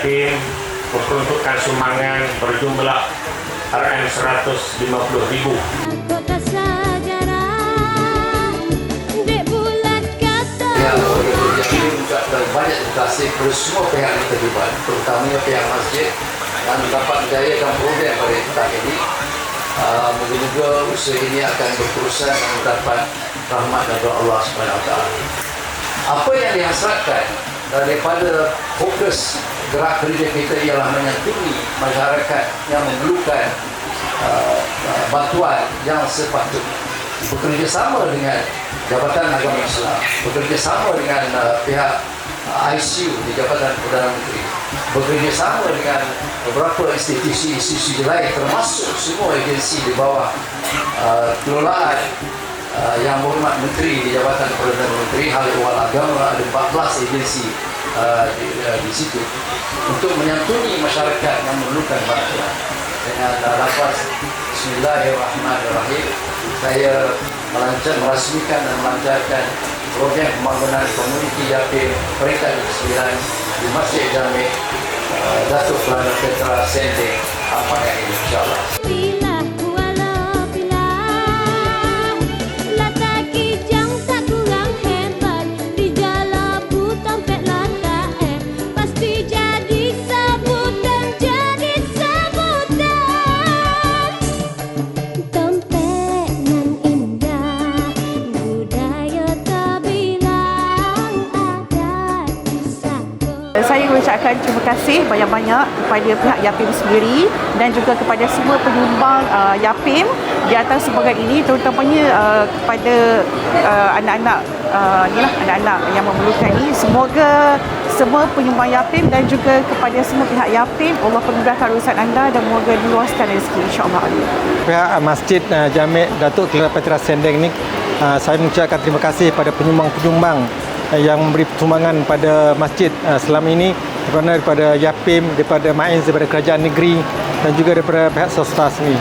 Yatim memperuntukkan sumbangan berjumlah RM150,000. Kota sejarah Dek bulat kata. Yang boleh jadi mengucapkan banyak terima kasih kepada semua pihak yang terlibat terutamanya pihak masjid yang dapat menjayakan program pada tahun ini. Uh, moga-moga usaha ini akan berterusan dan mendapat rahmat dari Allah SWT apa yang dihasratkan daripada fokus gerak kerja kita ialah menyantuni masyarakat yang memerlukan uh, uh, bantuan yang sepatutnya bekerjasama dengan Jabatan Agama Islam, bekerjasama dengan uh, pihak uh, ICU di Jabatan Perdana Menteri, bekerjasama dengan beberapa institusi-institusi lain termasuk semua agensi di bawah uh, kelolaan uh, yang berhormat Menteri di Jabatan Perdana Menteri Hal Ehwal Agama ada 14 agensi uh, di, uh, di situ untuk menyantuni masyarakat yang memerlukan bantuan. Dengan uh, lafaz Bismillahirrahmanirrahim saya melancar merasmikan dan melancarkan program pembangunan komuniti yatim peringkat ke-9 di Masjid Jami uh, Datuk Kelana Petra Sending Amanah ini insyaAllah saku Saya mengucapkan terima kasih banyak-banyak kepada pihak Yapim sendiri dan juga kepada semua penyumbang uh, Yapim di atas sebagai ini terutamanya uh, kepada uh, anak-anak uh, inilah anak-anak yang memerlukan ini semoga semua penyumbang Yapim dan juga kepada semua pihak Yapim Allah permudahkan urusan anda dan moga diluaskan rezeki insya-Allah. pihak uh, Masjid uh, Jamek Datuk Kelana Petra Sendeng ni uh, saya mengucapkan terima kasih pada penyumbang-penyumbang Eh, yang memberi pertumbangan pada masjid eh, selama ini kerana daripada YAPIM, daripada MAINS, daripada kerajaan negeri dan juga daripada pihak swasta sendiri.